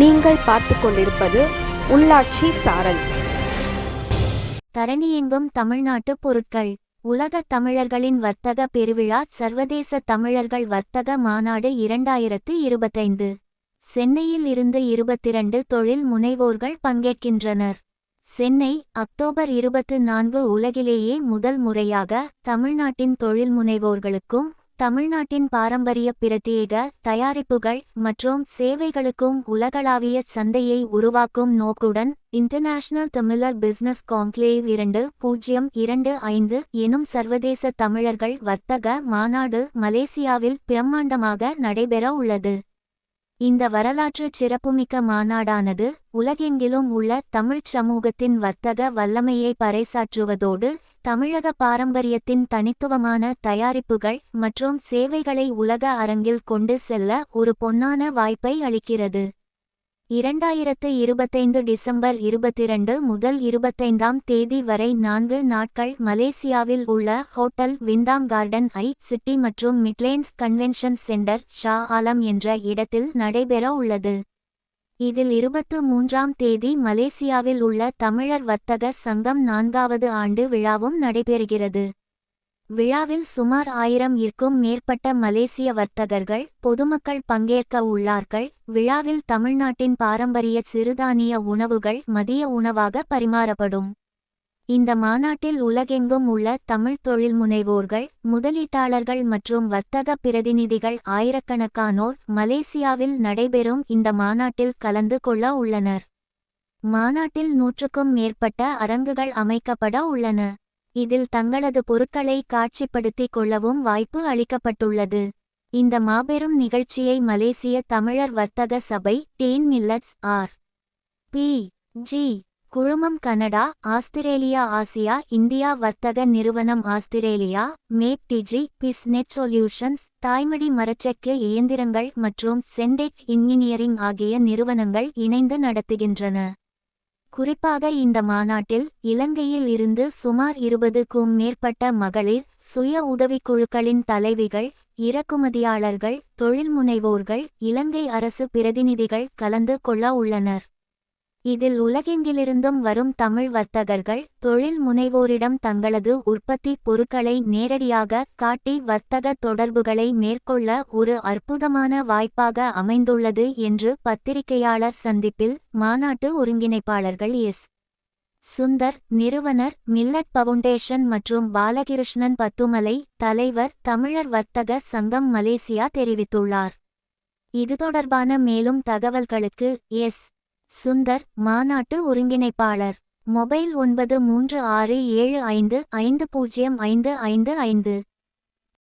நீங்கள் பார்த்து கொண்டிருப்பது உள்ளாட்சி சாரல். தரணியெங்கும் தமிழ்நாட்டு பொருட்கள் உலக தமிழர்களின் வர்த்தக பெருவிழா சர்வதேச தமிழர்கள் வர்த்தக மாநாடு இரண்டாயிரத்து இருபத்தைந்து. சென்னையில் இருந்து இருபத்திரண்டு தொழில் முனைவோர்கள் பங்கேற்கின்றனர். சென்னை அக்டோபர் இருபத்து நான்கு உலகிலேயே முதல் முறையாக தமிழ்நாட்டின் தொழில் முனைவோர்களுக்கும் தமிழ்நாட்டின் பாரம்பரிய பிரத்யேக தயாரிப்புகள் மற்றும் சேவைகளுக்கும் உலகளாவிய சந்தையை உருவாக்கும் நோக்குடன் இன்டர்நேஷனல் தமிழர் பிசினஸ் கான்க்ளேவ் இரண்டு பூஜ்ஜியம் இரண்டு ஐந்து எனும் சர்வதேச தமிழர்கள் வர்த்தக மாநாடு மலேசியாவில் பிரம்மாண்டமாக நடைபெற உள்ளது. இந்த வரலாற்று சிறப்புமிக்க மாநாடானது உலகெங்கிலும் உள்ள தமிழ்ச் சமூகத்தின் வர்த்தக வல்லமையை பறைசாற்றுவதோடு தமிழக பாரம்பரியத்தின் தனித்துவமான தயாரிப்புகள் மற்றும் சேவைகளை உலக அரங்கில் கொண்டு செல்ல ஒரு பொன்னான வாய்ப்பை அளிக்கிறது. இரண்டாயிரத்து இருபத்தைந்து டிசம்பர் இருபத்திரண்டு முதல் இருபத்தைந்தாம் தேதி வரை நான்கு நாட்கள் மலேசியாவில் உள்ள hotel Wyndham Garden I City மற்றும் Midlands convention centre Shah Alam என்ற இடத்தில் நடைபெற உள்ளது. இதில் இருபத்து மூன்றாம் தேதி மலேசியாவில் உள்ள தமிழர் வர்த்தக சங்கம் நான்காவது ஆண்டு விழாவும் நடைபெறுகிறது. விழாவில் சுமார் ஆயிரம் இருக்கும் மேற்பட்ட மலேசிய வர்த்தகர்கள் பொதுமக்கள் பங்கேற்க உள்ளார்கள். விழாவில் தமிழ்நாட்டின் பாரம்பரிய சிறுதானிய உணவுகள் மதிய உணவாக பரிமாறப்படும். இந்த மாநாட்டில் உலகெங்கும் உள்ள தமிழ் தொழில் முனைவோர்கள் முதலீட்டாளர்கள் மற்றும் வர்த்தக பிரதிநிதிகள் ஆயிரக்கணக்கானோர் மலேசியாவில் நடைபெறும் இந்த மாநாட்டில் கலந்து கொள்ள உள்ளனர். மாநாட்டில் நூற்றுக்கும் மேற்பட்ட அரங்குகள் அமைக்கப்பட உள்ளன. இதில் தங்களது பொருட்களை காட்சிப்படுத்திக் கொள்ளவும் வாய்ப்பு அளிக்கப்பட்டுள்ளது. இந்த மாபெரும் நிகழ்ச்சியை மலேசிய தமிழர் வர்த்தக சபை Dan Millets R. P. G. குழுமம் கனடா ஆஸ்திரேலியா ஆசியா இந்தியா வர்த்தக நிறுவனம் Australia Map Digi Biz Net Solutions தாய்மடி மரச்செக்கு இயந்திரங்கள் மற்றும் சென்டெக் இன்ஜினியரிங் ஆகிய நிறுவனங்கள் இணைந்து நடத்துகின்றன. குறிப்பாக இந்த மாநாட்டில் இலங்கையில் இருந்து சுமார் இருபதுக்கும் மேற்பட்ட மகளிர் சுய உதவிக்குழுக்களின் தலைவிகள் இறக்குமதியாளர்கள் தொழில் முனைவோர்கள் இலங்கை அரசு பிரதிநிதிகள் கலந்து கொள்ள உள்ளனர். இதில் உலகெங்கிலிருந்தும் வரும் தமிழ் வர்த்தகர்கள் தொழில் முனைவோரிடம் தங்களது உற்பத்தி பொருட்களை நேரடியாக காட்டி வர்த்தக தொடர்புகளை மேற்கொள்ள ஒரு அற்புதமான வாய்ப்பாக அமைந்துள்ளது என்று பத்திரிகையாளர் சந்திப்பில் மாநாட்டு ஒருங்கிணைப்பாளர்கள் எஸ். சுந்தர் நிறுவனர் மில்லட் பவுண்டேஷன் மற்றும் பாலகிருஷ்ணன் பத்துமலை தலைவர் தமிழர் வர்த்தக சங்கம் மலேசியா தெரிவித்துள்ளார். இது தொடர்பான மேலும் தகவல்களுக்கு எஸ். சுந்தர் மாநாட்டு ஒருங்கிணைப்பாளர். மொபைல் ஒன்பது மூன்று ஆறு ஏழு ஐந்து ஐந்து பூஜ்ஜியம் ஐந்து ஐந்து ஐந்து.